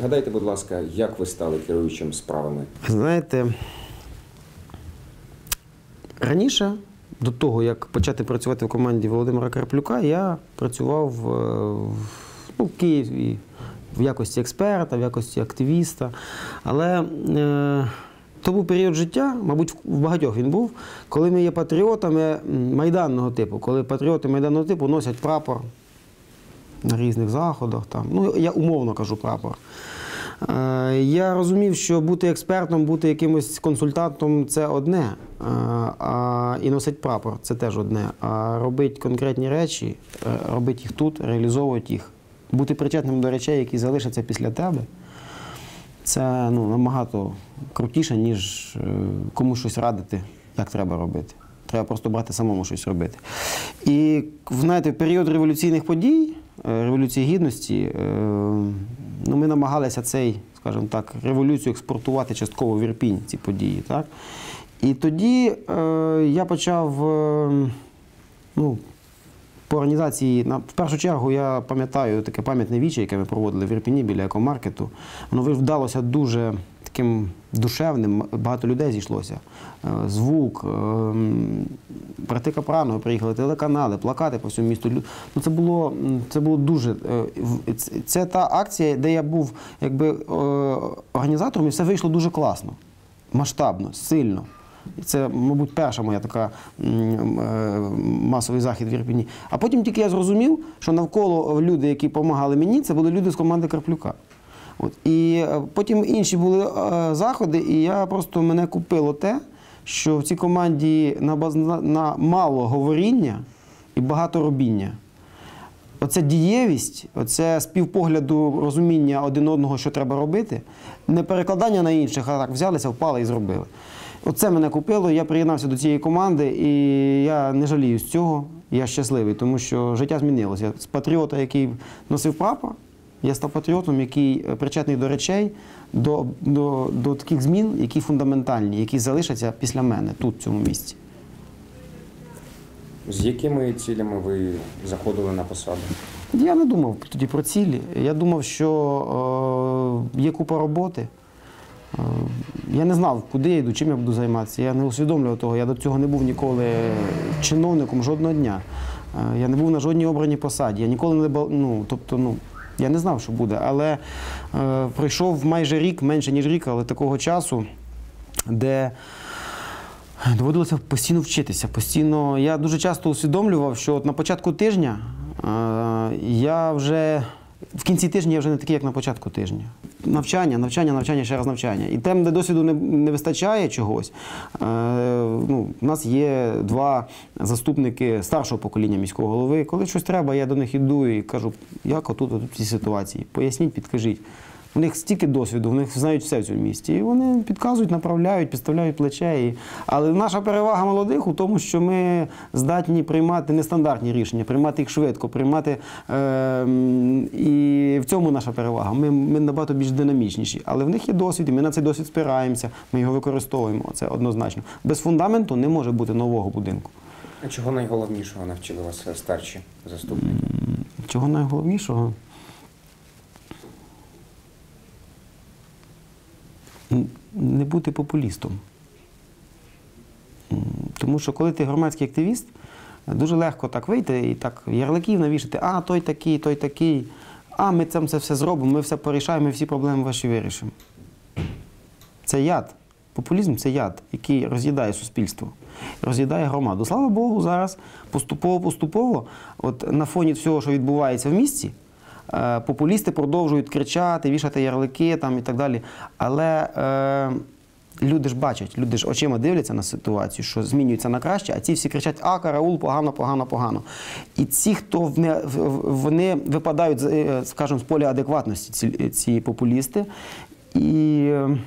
Пригадайте, будь ласка, як ви стали керуючим справами? Знаєте, раніше, до того, як почати працювати в команді Володимира Карплюка, я працював е, ну, в Києві в якості експерта, в якості активіста. Але е, то був період життя, мабуть, в багатьох він був, коли ми є патріотами майданного типу, коли патріоти майданного типу носять прапор на різних заходах. Там. Ну, я умовно кажу прапор. Е, Я розумів, що бути експертом, бути якимось консультантом це одне, е, а і носить прапор це теж одне. А робити конкретні речі, е, робити їх тут, реалізовувати їх, бути причетним до речей, які залишаться після тебе, це ну, набагато крутіше, ніж комусь щось радити, як треба робити. Треба просто брати самому щось робити. І знаєте, період революційних подій, Революції Гідності, е, ну, ми намагалися цей, скажімо так, революцію експортувати частково в Ірпінь, ці події. Так? І тоді е, я почав е, ну, по організації, в першу чергу, я пам'ятаю таке пам'ятне віче, яке ми проводили в Ірпіні біля екомаркету. Воно вдалося дуже таким душевним, багато людей зійшлося. Е, Звук, е, брати Капранови приїхали, телеканали, плакати по всьому місту. Ну, це, було, це було дуже. е, Це, та акція, де я був якби, е, організатором, і все вийшло дуже класно, масштабно, сильно. Це, мабуть, перша моя така е, масовий захід в Ірпіні. А потім тільки я зрозумів, що навколо люди, які допомагали мені, це були люди з команди Карплюка. От. І е, потім інші були е, заходи, і я просто мене купило те, що в цій команді на, на мало говоріння і багато робіння. Оце дієвість, оце співпогляду розуміння один одного, що треба робити, не перекладання на інших, а так взялися, впали і зробили. Оце мене купило, я приєднався до цієї команди, і я не жалію з цього. Я щасливий, тому що життя змінилося. З патріота, який носив прапор, я став патріотом, який е, причетний до речей, до, до, до таких змін, які фундаментальні, які залишаться після мене тут, в цьому місці. З якими цілями ви заходили на посаду? Я не думав тоді про цілі. Я думав, що е, є купа роботи. Е, я не знав, куди я йду, чим я буду займатися. Я не усвідомлював того. Я до цього не був ніколи чиновником жодного дня. Е, я не був на жодній обраній посаді. Я ніколи не ну, тобто, ну, я не знав, що буде. Але е, пройшов майже рік, менше ніж рік, але такого часу, де доводилося постійно вчитися. Постійно я дуже часто усвідомлював, що от на початку тижня е, я вже в кінці тижня я вже не такий, як на початку тижня. Навчання, навчання, навчання, ще раз навчання. І там, де досвіду не, не вистачає чогось, е, ну, у нас є два заступники старшого покоління міського голови. Коли щось треба, я до них іду і кажу, як отут, отут в цій ситуації. Поясніть, підкажіть. У них стільки досвіду, вони знають все в цьому місті. І вони підказують, направляють, підставляють плече. І... Але наша перевага молодих у тому, що ми здатні приймати нестандартні рішення, приймати їх швидко, приймати. Е... І в цьому наша перевага. Ми, ми набагато більш динамічніші. Але в них є досвід, і ми на цей досвід спираємося, ми його використовуємо. Це однозначно. Без фундаменту не може бути нового будинку. А чого найголовнішого навчили вас старші заступники? Чого найголовнішого? Не бути популістом. Тому що коли ти громадський активіст, дуже легко так вийти і так ярликів навішати, а той такий, той такий, а ми це все зробимо, ми все порішаємо, ми всі проблеми ваші вирішимо. Це яд. Популізм це яд, який роз'їдає суспільство, роз'їдає громаду. Слава Богу, зараз поступово-поступово, от на фоні всього, що відбувається в місті, популісти продовжують кричати, вішати ярлики там і так далі. Але е, люди ж бачать, люди ж очима дивляться на ситуацію, що змінюється на краще, а ці всі кричать, а караул, погано, погано, погано. І ці, хто в вони випадають, е, скажімо, з поля адекватності, ці, ці популісти. І е,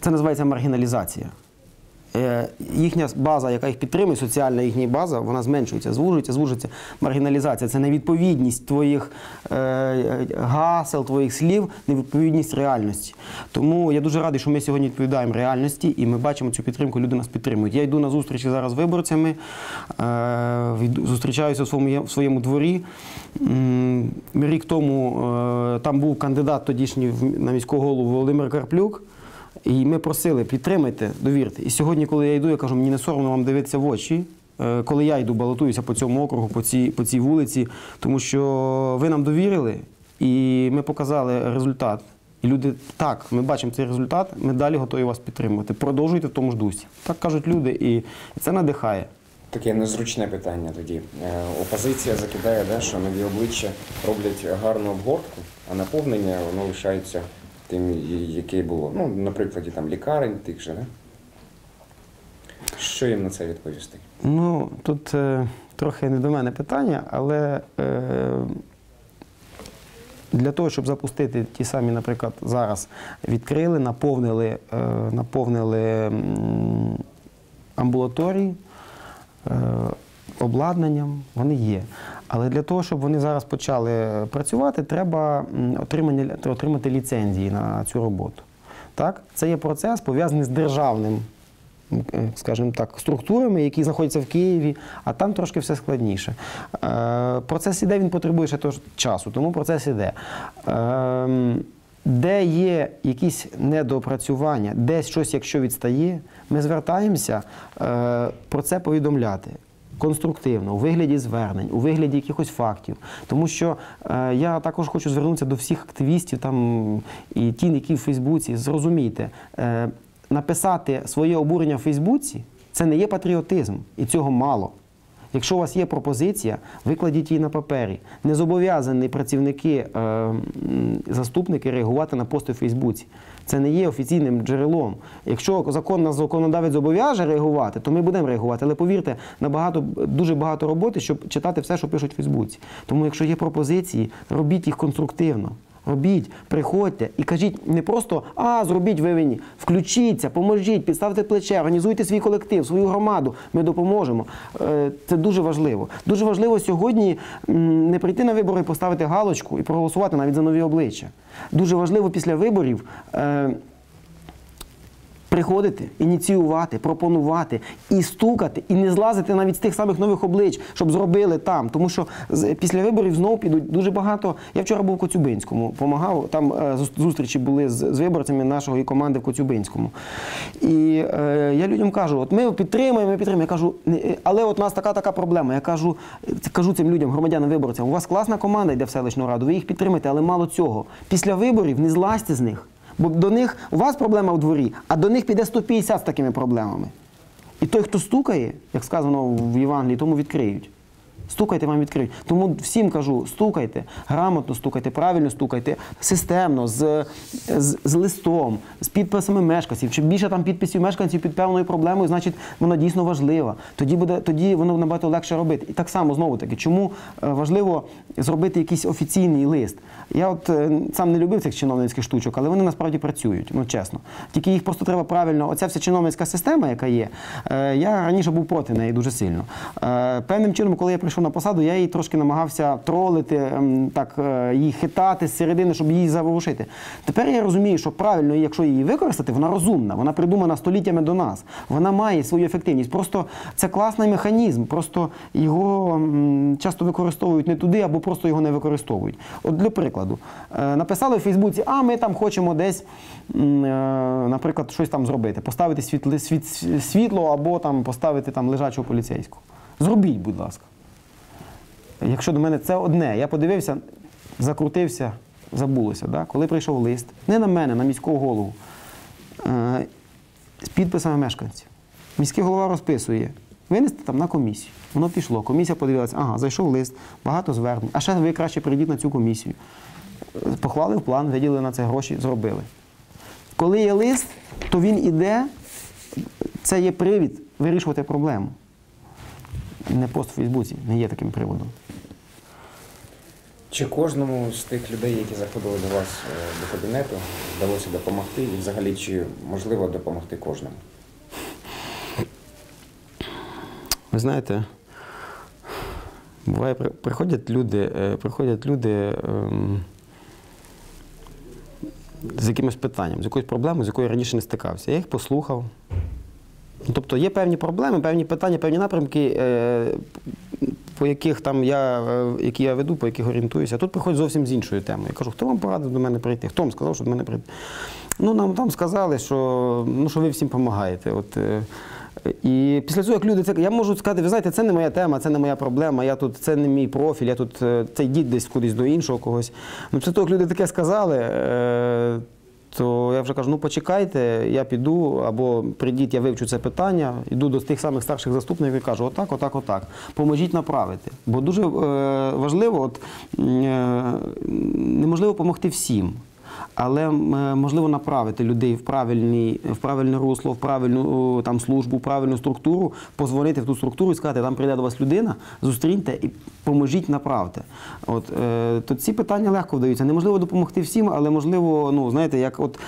це називається маргіналізація. Е, Їхня база, яка їх підтримує, соціальна їхня база, вона зменшується, звужується, звужується. Маргіналізація це невідповідність твоїх е, гасел, твоїх слів, невідповідність реальності. Тому я дуже радий, що ми сьогодні відповідаємо реальності, і ми бачимо цю підтримку. Люди нас підтримують. Я йду на зустрічі зараз з виборцями, е, зустрічаюся в своєму, в своєму дворі. Рік тому там був кандидат тодішній на міського голову Володимир Карплюк. І ми просили, підтримайте, довірте. І сьогодні, коли я йду, я кажу, мені не соромно вам дивитися в очі, е, коли я йду, балотуюся по цьому округу, по цій, по цій вулиці, тому що ви нам довірили, і ми показали результат. І люди, так, ми бачимо цей результат, ми далі готові вас підтримувати. Продовжуйте в тому ж дусі. Так кажуть люди, і це надихає. Таке незручне питання тоді. Е, Опозиція закидає, да, що нові обличчя роблять гарну обгортку, а наповнення воно лишається тим, яке було. Ну, на прикладі там лікарень, тих же, да? Що їм на це відповісти? Ну, тут е, трохи не до мене питання, але е, для того, щоб запустити ті самі, наприклад, зараз відкрили, наповнили, е, наповнили амбулаторії е, обладнанням, вони є. Але для того, щоб вони зараз почали працювати, треба отримати ліцензії на цю роботу. Так? Це є процес пов'язаний з державним е, скажімо так, структурами, які знаходяться в Києві, а там трошки все складніше. Е, Процес іде, він потребує ще теж часу, тому процес іде. Ем, Де є якісь недоопрацювання, десь щось, якщо відстає, ми звертаємося е, про це повідомляти. Конструктивно, у вигляді звернень, у вигляді якихось фактів. Тому що е, я також хочу звернутися до всіх активістів там, і ті, які в Фейсбуці. Зрозумійте, е, написати своє обурення в Фейсбуці це не є патріотизм, і цього мало. Якщо у вас є пропозиція, викладіть її на папері. Не зобов'язані працівники, е, заступники реагувати на пости в Фейсбуці. Це не є офіційним джерелом. Якщо закон нас законодавець зобов'яже реагувати, то ми будемо реагувати. Але повірте, набагато дуже багато роботи, щоб читати все, що пишуть в Фейсбуці. Тому, якщо є пропозиції, робіть їх конструктивно. Робіть, приходьте і кажіть не просто а зробіть ви винні. Включіться, поможіть, підставте плече, організуйте свій колектив, свою громаду. Ми допоможемо. Е, Це дуже важливо. Дуже важливо сьогодні не прийти на вибори, поставити галочку і проголосувати навіть за нові обличчя. Дуже важливо після виборів. Е, Приходити, ініціювати, пропонувати і стукати, і не злазити навіть з тих самих нових облич, щоб зробили там. Тому що після виборів знову підуть дуже багато. Я вчора був в Коцюбинському, допомагав. Там е, зустрічі були з, виборцями нашої команди в Коцюбинському. І е, я людям кажу: от ми підтримуємо, ми підтримуємо. Я кажу, е, але от у нас така така проблема. Я кажу, кажу цим людям, громадянам виборцям, у вас класна команда йде в селищну раду, ви їх підтримуєте, але мало цього. Після виборів не злазьте з них. Бо до них у вас проблема в дворі, а до них піде 150 з такими проблемами. І той, хто стукає, як сказано в Євангелії, тому відкриють. Стукайте, вам відкриють. Тому всім кажу, стукайте, грамотно стукайте, правильно стукайте, системно, з, з, з листом, з підписами мешканців. Чим більше там підписів мешканців під певною проблемою, значить вона дійсно важлива. Тоді буде тоді воно набагато легше робити. І так само знову таки, чому е, важливо зробити якийсь офіційний лист. Я от е, сам не любив цих чиновницьких штучок, але вони насправді працюють, ну чесно. Тільки їх просто треба правильно. Оця вся чиновницька система, яка є, е, я раніше був проти неї дуже сильно. Певним чином, коли я прийшов на посаду, я її трошки намагався тролити, ем, так е, її хитати з середини, щоб її заворушити. Тепер я розумію, що правильно, якщо її використати, вона розумна, вона придумана століттями до нас. Вона має свою ефективність. Просто це класний механізм. Просто його часто використовують не туди, або просто його не використовують. От для прикладу, е, написали в Фейсбуці, а ми там хочемо десь, е, наприклад, щось там зробити, поставити світло або там поставити там лежачого поліцейського. Зробіть, будь ласка. Якщо до мене це одне, я подивився, закрутився, забулося. Да? Коли прийшов лист, не на мене, на міського голову, е, з підписами мешканців. Міський голова розписує, винести там на комісію. Воно пішло. Комісія подивилася, ага, зайшов лист, багато звернень. А ще ви краще прийдіть на цю комісію. Е, Похвалив план, виділили на це гроші, зробили. Коли є лист, то він іде, це є привід вирішувати проблему. Не пост у Фейсбуці не є таким приводом. Чи кожному з тих людей, які заходили до вас е, до кабінету, вдалося допомогти? І взагалі, чи можливо допомогти кожному? Ви знаєте, буває, приходять люди, е, приходять люди ем, з якимось питанням, з якоюсь проблемою, з якою я раніше не стикався. Я їх послухав. Ну, Тобто є певні проблеми, певні питання, певні напрямки, е, по яких там я, е, які я веду, по яких орієнтуюся. Тут приходять зовсім з іншою темою. Я кажу, хто вам порадив до мене прийти? Хто вам сказав, що до мене прийти? Ну, нам там сказали, що, ну, що ви всім допомагаєте. От, е, і після цього, як люди це я можу сказати, ви знаєте, це не моя тема, це не моя проблема, я тут, це не мій профіль, я тут е, це йдіть десь кудись до іншого когось. Ну, після того, як люди таке сказали, то я вже кажу, ну почекайте, я піду, або прийдіть, я вивчу це питання, йду до тих самих старших заступників і кажу, отак, отак, отак. Поможіть направити. Бо дуже е, важливо, от, е, неможливо допомогти всім. Але е, можливо направити людей в правильні, в правильне русло, в правильну там службу, в правильну структуру, позвонити в ту структуру і сказати, там прийде до вас людина, зустріньте і поможіть направте. От е, то ці питання легко вдаються. Неможливо допомогти всім, але можливо, ну знаєте, як от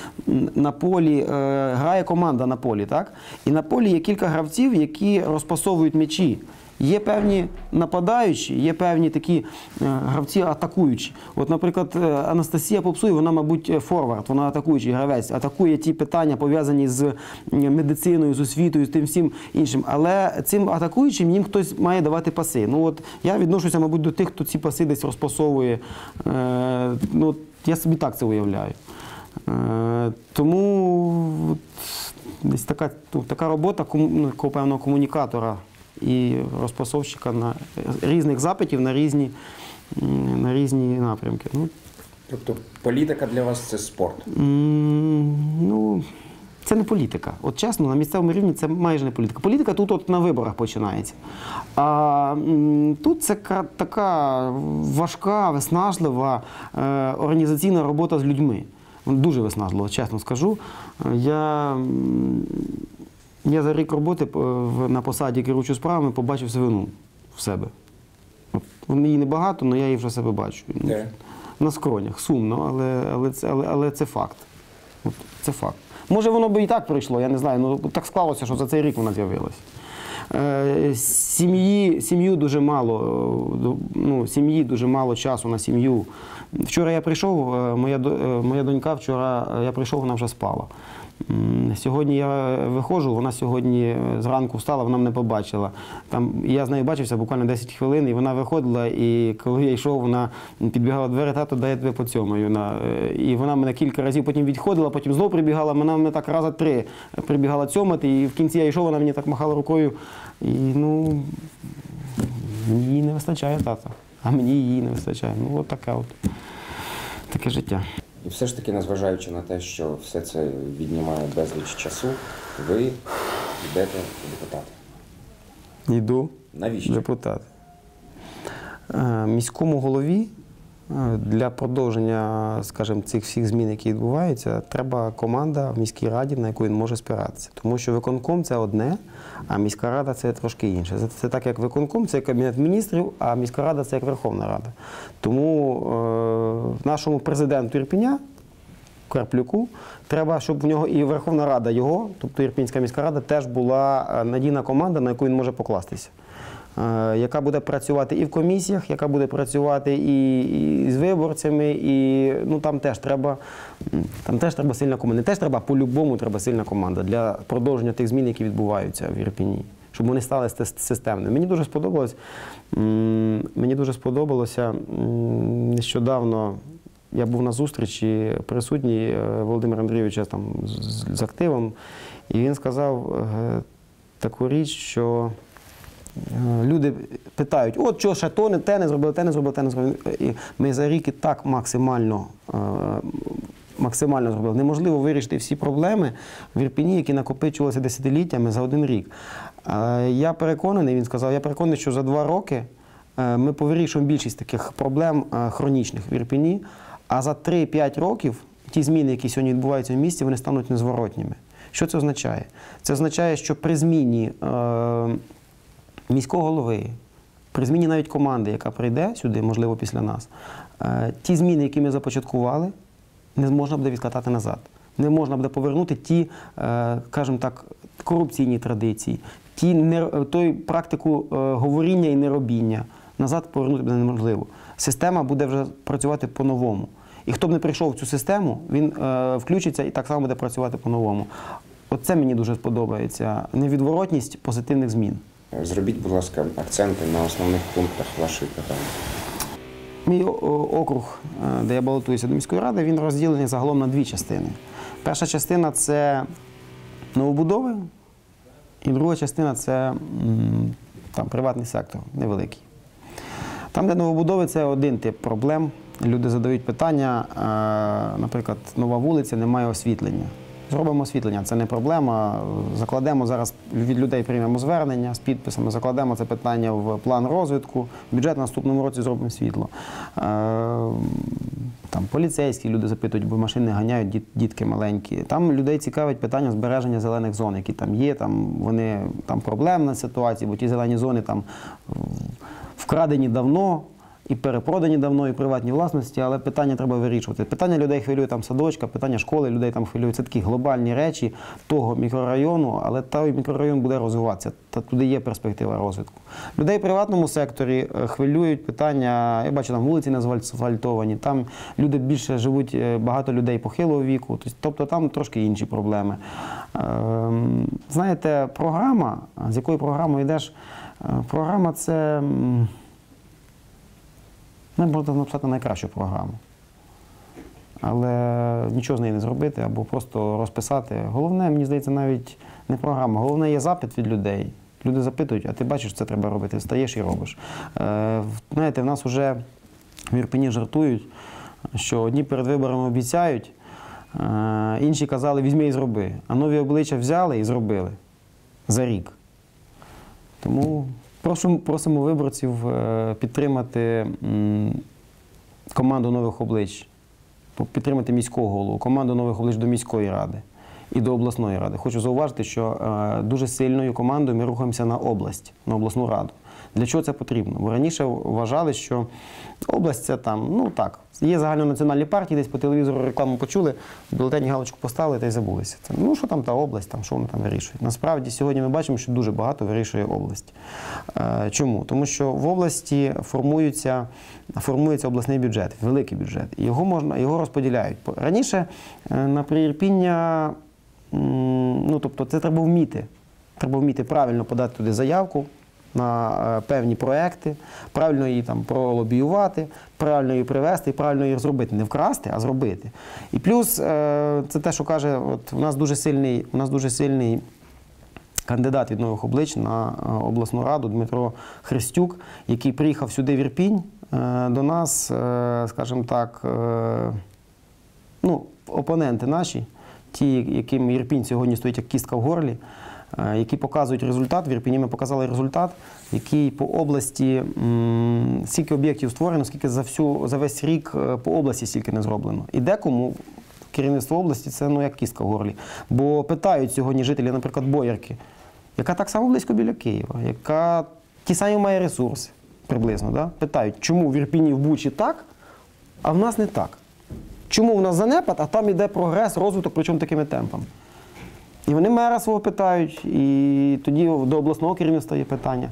на полі е, грає команда на полі, так? І на полі є кілька гравців, які розпасовують м'ячі. Є певні нападаючі, є певні такі е, гравці атакуючі. От, наприклад, е, Анастасія Попсуй, вона, мабуть, е, форвард, вона атакуючий гравець, атакує ті питання, пов'язані з медициною, з освітою, з тим всім іншим. Але цим атакуючим їм хтось має давати паси. Ну от я відношуся, мабуть, до тих, хто ці паси десь розпасовує. Ну, я собі так це уявляю. Тому от, десь така, ну, така робота ну, певного комунікатора і розпасовщика на різних запитів на різні, на різні напрямки. Ну, Тобто політика для вас це спорт. ну, це не політика. От чесно, на місцевому рівні це майже не політика. Політика тут от на виборах починається. А тут це така важка, виснажлива е, організаційна робота з людьми. Дуже виснажливо, чесно скажу. Я, я за рік роботи е, на посаді керуючу справами побачив свину в себе. От, Її небагато, але я її вже себе бачу. Де? На скронях. Сумно, але, але, це, але, але це факт. От, це факт. Може, воно би і так прийшло, я не знаю. Ну так склалося, що за цей рік вона з'явилась. Е, сім'ї, сім'ю дуже мало, е, ну, сім'ї дуже мало часу на сім'ю. Вчора я прийшов, е, моя, моя донька вчора я прийшов, вона вже спала. Сьогодні я виходжу, вона сьогодні е, зранку встала, вона мене побачила. Там, я з нею бачився буквально 10 хвилин, і вона виходила, і коли я йшов, вона підбігала двері, тато, дай я тебе поцьомаю. На, е, І вона мене кілька разів потім відходила, потім знову прибігала, вона мене так раза три прибігала цьомати, і в кінці я йшов, вона мені так махала рукою. І ну, її не вистачає тата, а мені її не вистачає. Ну, от таке от. Таке життя. І все ж таки, незважаючи на те, що все це віднімає безліч часу, ви йдете в депутати. Йду. Навіщо? Депутат. Е, Міському голові для продовження, скажімо, цих всіх змін, які відбуваються, треба команда в міській раді, на яку він може спиратися. Тому що виконком це одне, а міська рада це трошки інше. Це, це так, як виконком, це кабінет міністрів, а міська рада це як Верховна Рада. Тому е, нашому президенту Ірпіня Карплюку. Треба, щоб в нього і Верховна Рада його, тобто Ірпінська міська рада, теж була е, надійна команда, на яку він може покластися. Е, Яка буде працювати і в комісіях, яка буде працювати і, і з виборцями, і ну там теж треба там теж треба сильна команда. Не теж треба по-любому треба сильна команда для продовження тих змін, які відбуваються в Ірпіні, щоб вони стали системними. Мені дуже сподобалось. Мені дуже сподобалося нещодавно. Я був на зустрічі присутній е, Володимир Андрійовича там з, з активом, і він сказав е, таку річ, що люди питають: от що ще то не те не зробили, те не зробили, те не зробили. І ми за рік і так максимально. е, Максимально зробили. Неможливо вирішити всі проблеми в Ірпіні, які накопичувалися десятиліттями за один рік. Е, Я переконаний, він сказав, я переконаний, що за два роки е, ми повирішуємо більшість таких проблем е, хронічних в Ірпіні, а за 3-5 років ті зміни, які сьогодні відбуваються в місті, вони стануть незворотніми. Що це означає? Це означає, що при зміні е, міського голови, при зміні навіть команди, яка прийде сюди, можливо, після нас, е, ті зміни, які ми започаткували, не можна буде відкатати назад. Не можна буде повернути ті, е, скажімо так, корупційні традиції, ті той практику е, говоріння і неробіння назад повернути буде неможливо. Система буде вже працювати по-новому. І хто б не прийшов в цю систему, він е, включиться і так само буде працювати по-новому. Оце мені дуже сподобається. Невідворотність позитивних змін. Зробіть, будь ласка, акценти на основних пунктах вашої програми. Мій о- округ, е, де я балотуюся до міської ради, він розділений загалом на дві частини. Перша частина це новобудови, і друга частина це там, приватний сектор, невеликий. Там, де новобудови, це один тип проблем. Люди задають питання, е, наприклад, нова вулиця, немає освітлення. Зробимо освітлення, це не проблема. Закладемо зараз від людей приймемо звернення з підписами, закладемо це питання в план розвитку. Бюджет на наступному році зробимо світло. Е, Там поліцейські люди запитують, бо машини ганяють діт- дітки маленькі. Там людей цікавить питання збереження зелених зон, які там є. Там вони там проблемна ситуація, бо ті зелені зони там вкрадені давно. І перепродані давно, і приватні власності, але питання треба вирішувати. Питання людей хвилює там садочка, питання школи людей там хвилює. Це такі глобальні речі того мікрорайону, але той мікрорайон буде розвиватися. Та туди є перспектива розвитку. Людей в приватному секторі е, хвилюють питання. Я бачу, там вулиці не асфальтовані, там люди більше живуть, е, багато людей похилого віку. Тобто там трошки інші проблеми. Ем, Знаєте, програма, з якою програмою йдеш, е, програма це. Ми можна написати найкращу програму. Але нічого з нею не зробити або просто розписати. Головне, мені здається, навіть не програма. Головне є запит від людей. Люди запитують, а ти бачиш, це треба робити, встаєш і робиш. Е, знаєте, в нас вже в Ірпені жартують, що одні перед виборами обіцяють, е, інші казали, візьми і зроби. А нові обличчя взяли і зробили за рік. Тому прошу, просимо виборців е, підтримати команду нових облич, підтримати міського голову, команду нових облич до міської ради і до обласної ради. Хочу зауважити, що е, дуже сильною командою ми рухаємося на область, на обласну раду. Для чого це потрібно? Бо раніше вважали, що область це там, ну так, є загальнонаціональні партії, десь по телевізору рекламу почули, бюлетені галочку поставили та й забулися. Це, ну що там та область, там, що вони там вирішують. Насправді сьогодні ми бачимо, що дуже багато вирішує область. Е, чому? Тому що в області формується, формується обласний бюджет, великий бюджет. І його можна його розподіляють. Раніше е, на приірпіння, ну тобто, це треба вміти. Треба вміти правильно подати туди заявку на е, певні проекти, правильно її там пролобіювати, правильно її привести і правильно її зробити. Не вкрасти, а зробити. І плюс е, це те, що каже, от у нас дуже сильний, у нас дуже сильний кандидат від нових облич на е, обласну раду Дмитро Христюк, який приїхав сюди в Ірпінь до нас, скажімо так, ну, опоненти наші, ті, яким Ірпінь сьогодні стоїть як кістка в горлі, які показують результат. В Ірпіні ми показали результат, який по області стільки об'єктів створено, скільки за всю за весь рік е, по області стільки не зроблено. І декому керівництво області це ну як кістка в горлі. Бо питають сьогодні жителі, наприклад, Боярки, яка так само близько біля Києва, яка ті самі має ресурси приблизно. Да? Питають, чому в Ірпіні в Бучі так, а в нас не так. Чому в нас занепад, а там іде прогрес, розвиток, причому такими темпами. І вони мера свого питають, і тоді до обласного керівництва є питання.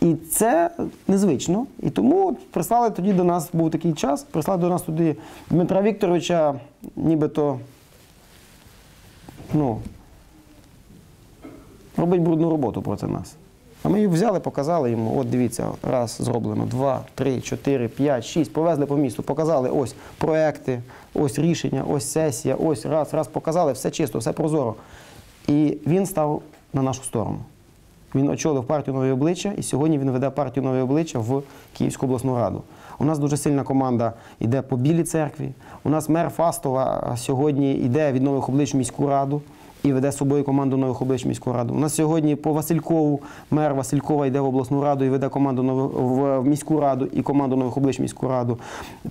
І це незвично. І тому прислали тоді до нас, був такий час, прислали до нас туди Дмитра Вікторовича, нібито ну, робить брудну роботу проти нас. А ми її взяли, показали йому, от дивіться, раз зроблено, два, три, чотири, п'ять, шість, повезли по місту, показали ось проекти, ось рішення, ось сесія, ось раз, раз показали, все чисто, все прозоро. І він став на нашу сторону. Він очолив партію нові обличчя, і сьогодні він веде партію нові обличчя в Київську обласну раду. У нас дуже сильна команда йде по Білій церкві. У нас мер Фастова сьогодні йде від нових облич в міську раду і веде з собою команду нових облич міську раду. У нас сьогодні по Василькову мер Василькова йде в обласну раду і веде команду нових- в міську раду і команду нових облич міську раду.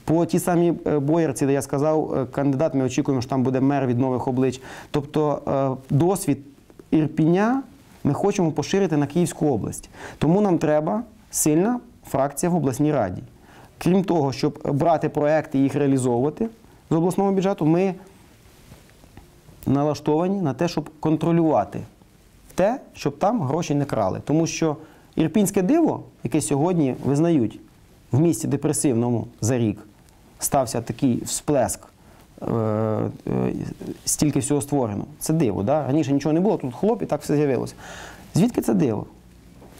По ті самі е, боярці, де я сказав, е, кандидат, ми очікуємо, що там буде мер від нових облич. Тобто е, досвід Ірпіня ми хочемо поширити на Київську область. Тому нам треба сильна фракція в обласній раді. Крім того, щоб брати проекти і їх реалізовувати з обласного бюджету, ми налаштовані на те, щоб контролювати те, щоб там гроші не крали. Тому що ірпінське диво, яке сьогодні визнають в місті депресивному за рік, стався такий всплеск. е, е, Стільки всього створено. Це диво. Да? Раніше нічого не було, тут хлоп і так все з'явилося. Звідки це диво?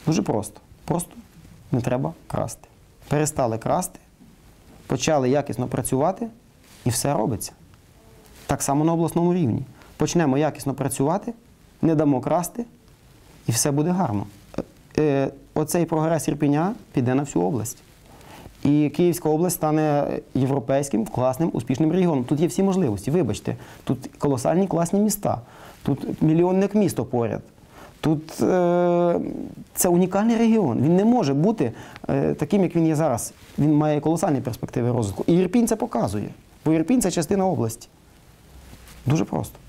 Дуже просто. Просто не треба красти. Перестали красти, почали якісно працювати, і все робиться. Так само на обласному рівні. Почнемо якісно працювати, не дамо красти, і все буде гарно. Е, е, Оцей прогрес Ірпеня піде на всю область. І Київська область стане європейським, класним, успішним регіоном. Тут є всі можливості. Вибачте, тут колосальні класні міста, тут мільйонник місто поряд. Тут е, це унікальний регіон. Він не може бути е, таким, як він є зараз. Він має колосальні перспективи розвитку. І Ірпінь це показує. Бо Ірпінь це частина області. Дуже просто.